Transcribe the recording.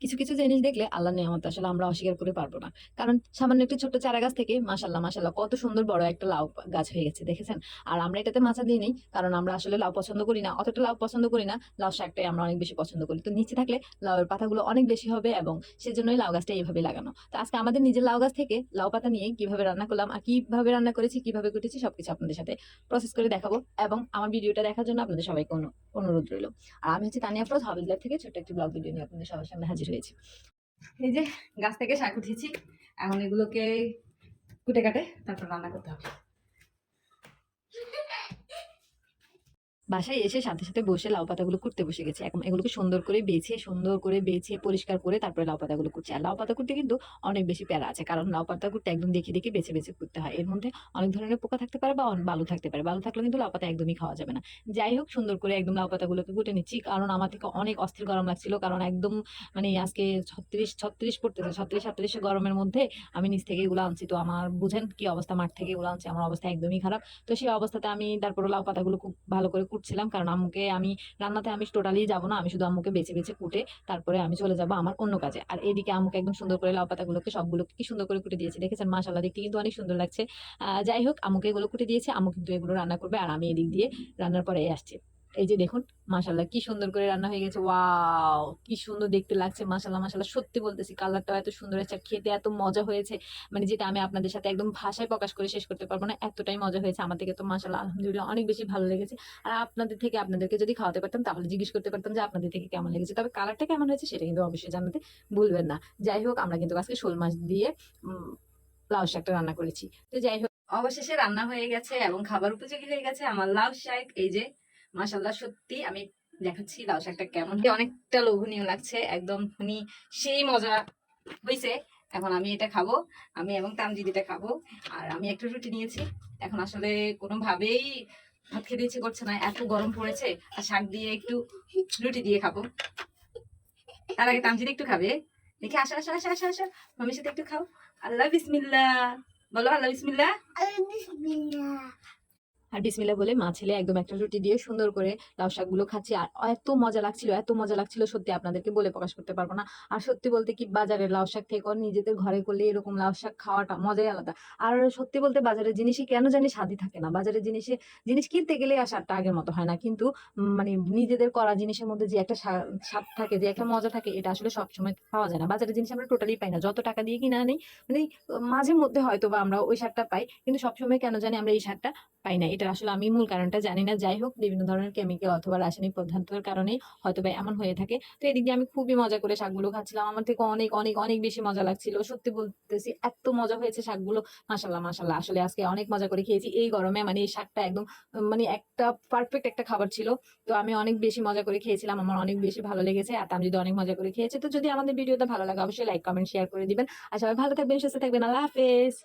কিছু কিছু জিনিস দেখলে আল্লাহ নিয়ামত আসলে আমরা অস্বীকার করে পারব না। কারণ সামান্য একটু ছোট্ট চারা গাছ থেকে মাসাল্লাহ মাসাল্লাহ কত সুন্দর বড় একটা লাউ গাছ হয়ে গেছে, দেখেছেন? আর আমরা এটাতে মাছা দিই নেই, কারণ আমরা আসলে লাউ পছন্দ করি না। অতটা লাউ পছন্দ করি না, লাউ শাকটাই আমরা অনেক বেশি পছন্দ করি। তো নিচে থাকলে লাউয়ের পাতাগুলো অনেক বেশি হবে এবং সেজন্যই লাউ গাছটা এইভাবে লাগানো। তো আজকে আমাদের নিজের লাউ গাছ থেকে লাউ পাতা নিয়ে কীভাবে রান্না করলাম আর কীভাবে রান্না করেছি, কীভাবে কুটেছি সবকিছু আপনাদের সাথে প্রসেস করে দেখাবো এবং আমার ভিডিওটা দেখার জন্য আপনাদের সবাইকে অনু- অনুরোধ রইল। আর আমি হচ্ছে তানিয়া ফ্রোজ হবিজ থেকে ছোট্ট একটি ব্লগ ভিডিও নিয়ে আপনাদের সবার সামনে হাজির হয়েছি। এই যে গাছ থেকে শাক উঠেছি, এখন এগুলোকে কুটে কাটে, তারপর রান্না করতে হবে। বাসায় এসে সাথে সাথে বসে লাউ পাতাগুলো কুটতে বসে গেছে। এখন এগুলোকে সুন্দর করে বেছে, সুন্দর করে বেছে, পরিষ্কার করে তারপরে লাউ পাতাগুলো কুটছে। আর লাউ পাতা কুটতে কিন্তু অনেক বেশি প্যারা আছে, কারণ লাউ পাতা কুটতে একদম দেখে দেখে বেছে বেছে কুটতে হয়। এর মধ্যে অনেক ধরনের পোকা থাকতে পারে বা বালু থাকতে পারে। বালু থাকলে কিন্তু লাউ পাতা একদমই খাওয়া যাবে না। যাই হোক, সুন্দর করে একদম লাউ পাতাগুলোকে কুটে নিচ্ছি, কারণ আমার থেকে অনেক অস্থির গরম লাগছিল, কারণ একদম মানে আজকে ছত্রিশ ছত্রিশ পড়তেছে, ছত্রিশ, সাতত্রিশ গরমের মধ্যে আমি নিচ থেকে এগুলো আনছি। তো আমার বুঝেন কি অবস্থা, মাঠ থেকে এগুলো আনছি, আমার অবস্থা একদমই খারাপ। তো সেই অবস্থাতে আমি তারপরে লাউ পাতাগুলো খুব ভালো করে কুটছিলাম কারণ আম্মুকে আমি রান্নাতে আমি টোটালি যাব না, আমি শুধু আম্মুকে বেছে বেছে কুটে তারপরে আমি চলে যাব আমার অন্য কাজে। আর এদিকে আম্মুকে একদম সুন্দর করে লাউ পাতাগুলোকে সবগুলোকে কি সুন্দর করে কুটে দিয়েছে, দেখেছেন? মাসাল্লাহ দেখতে কিন্তু অনেক সুন্দর লাগছে। যাই হোক, আম্মুকে এগুলো কুটে দিয়েছে, আম্মু কিন্তু এগুলো রান্না করবে, আর আমি এদিক দিয়ে রান্নার পরে আসছি। এই যে দেখুন মাশাল্লাহ কি সুন্দর করে রান্না হয়ে গেছে। ওয়াও, কি সুন্দর দেখতে লাগছে মাশাল্লাহ মাশাল্লাহ সত্যি বলতেছি, কালারটাও এত সুন্দর হয়েছে খেতে এত মজা হয়েছে। মানে যেটা আমি আপনাদের সাথে একদম ভাষায় প্রকাশ করে শেষ করতে পারব না, এতটাই মজা হয়েছে আমার থেকে। তো মাশাল্লাহ আলহামদুলিল্লাহ, অনেক বেশি ভালো লেগেছে। আর আপনাদের থেকে আপনাদেরকে যদি খাওয়াতে পারতাম, তাহলে জিজ্ঞেস করতে পারতাম যে আপনাদের থেকে কেমন লেগেছে। তবে কালারটা কেমন হয়েছে, সেটা কিন্তু অবশ্যই জানাতে ভুলবেন না। যাই হোক, আমরা কিন্তু আজকে শোল মাছ দিয়ে লাউ শাকটা রান্না করেছি। তো যাই হোক, অবশেষে রান্না হয়ে গেছে এবং খাবার উপযোগী হয়ে গেছে আমার লাউ শাক। এই যে মাশাল্লাহ সত্যি আমি দেখাচ্ছি লাউ শাকটা কেমন। অনেকটা লোভনীয় লাগছে একদম মানে সেই মজা হয়েছে এখন আমি এটা খাব আমি এবং তামজিদিটা খাব আর আমি একটা রুটি নিয়েছি। এখন আসলে কোনোভাবেই ভাত খেতে ইচ্ছে করছে না এত গরম পড়েছে আর শাক দিয়ে একটু রুটি দিয়ে খাব। তার আগে তামজিদি একটু খাবে দেখি আসো আসো আসো আসো আসো মামির সাথে একটু খাও। আল্লাহ বিসমিল্লা বলো আল্লাহ বিসমিল্লা আর বিসমিল্লা বলে মা ছেলে একদম একটা রুটি দিয়ে সুন্দর করে লাউ শাকগুলো খাচ্ছি। আর এত মজা লাগছিল, এত মজা লাগছিল সত্যি আপনাদেরকে বলে প্রকাশ করতে পারব না। আর সত্যি বলতে কি বাজারের লাউ শাক থেকে নিজেদের ঘরে করলে এরকম লাউ শাক খাওয়াটা মজাই আলাদা। আর সত্যি বলতে বাজারের জিনিসই কেন জানি স্বাদই থাকে না। বাজারের জিনিসে, জিনিস কিনতে গেলে আর স্বাদটা আগের মতো হয় না। কিন্তু মানে নিজেদের করা জিনিসের মধ্যে যে একটা স্বাদ থাকে, যে একটা মজা থাকে, এটা আসলে সবসময় পাওয়া যায় না। বাজারের জিনিস আমরা টোটালি পাই না। যত টাকা দিয়ে কিনা আনি মানে মাঝে মধ্যে হয়তো বা আমরা ওই স্বাদটা পাই, কিন্তু সবসময় কেন জানি আমরা এই স্বাদটা পাই না। এটা আসলে আমি মূল কারণটা জানি না। যাই হোক, বিভিন্ন ধরনের কেমিক্যাল অথবা রাসায়নিক পদার্থের কারণে হয়তো বা এমন হয়ে থাকে। তো এদিক দিয়ে আমি খুবই মজা করে শাকগুলো খাচ্ছিলাম। আমার থেকে অনেক অনেক অনেক বেশি মজা লাগছিল। সত্যি বলতেছি, এত মজা হয়েছে শাকগুলো। মাসাল্লাহ মাসাল্লাহ আসলে আজকে অনেক মজা করে খেয়েছি। এই গরমে মানে এই শাকটা একদম মানে একটা পারফেক্ট একটা খাবার ছিল। তো আমি অনেক বেশি মজা করে খেয়েছিলাম। আমার অনেক বেশি ভালো লেগেছে। আর আমি যদি অনেক মজা করে খেয়েছে। তো যদি আমাদের ভিডিওটা ভালো লাগে, অবশ্যই লাইক কমেন্ট শেয়ার করে দিবেন। আর সবাই ভালো থাকবেন, সুস্থ থাকবেন। আল্লাহ হাফেজ।